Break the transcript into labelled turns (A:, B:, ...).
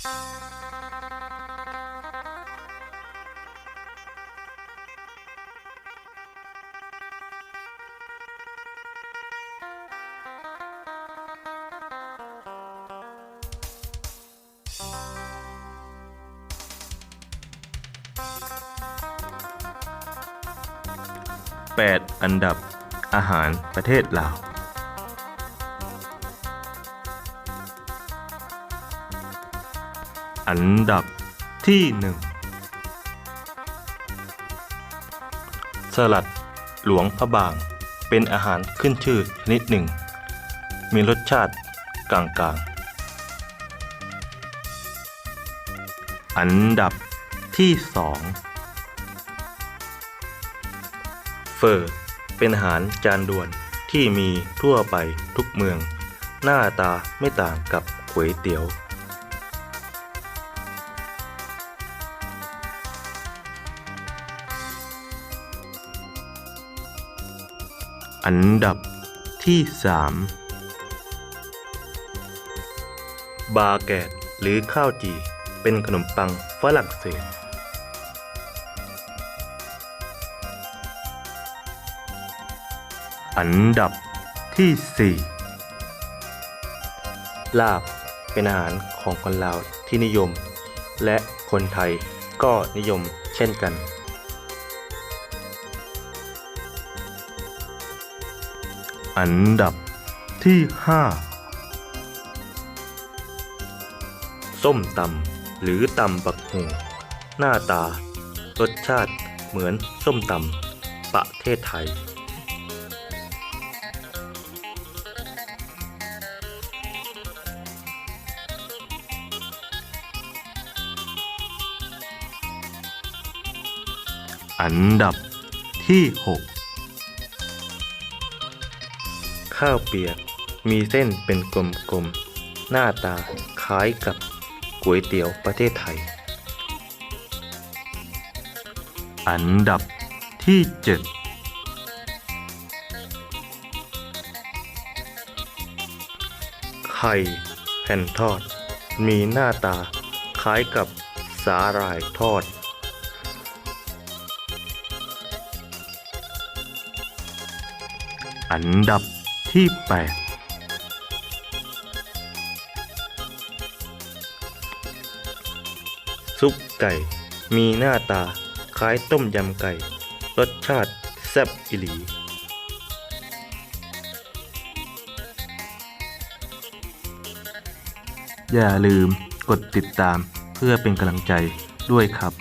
A: 8 อันดับอาหารประเทศลาว อันดับที่หนึ่งสลัดหลวงพระบาง เป็นอาหารขึ้นชื่อชนิดหนึ่ง มีรสชาติกลางๆ อันดับที่สองเฟอร์เป็นอาหารจานด่วนที่มีทั่วไปทุกเมือง หน้าตาไม่ต่างกับก๋วยเตี๋ยว อันดับที่ 3 บาแกตหรือข้าวจี เป็นขนมปังฝรั่งเศส อันดับที่ 4 ลาบเป็นอาหารของคนลาวที่นิยม และคนไทยก็นิยมเช่นกัน อันดับที่ 5 ส้มตำหรือตำบักหุงหน้าตา รสชาติเหมือนส้มตำประเทศไทย อันดับที่ 6 ข้าวเปียก มีเส้นเป็นกลมๆ หน้าตาคล้ายกับก๋วยเตี๋ยวประเทศไทย อันดับที่ 7 ไข่แผ่นทอด มีหน้าตาคล้ายกับสาหร่ายทอด อันดับ ที่ 8 ซุปไก่ มีหน้าตา คล้ายต้มยำไก่ รสชาติแซ่บอิหลีอย่าลืมกดติดตามเพื่อเป็นกำลังใจด้วยครับ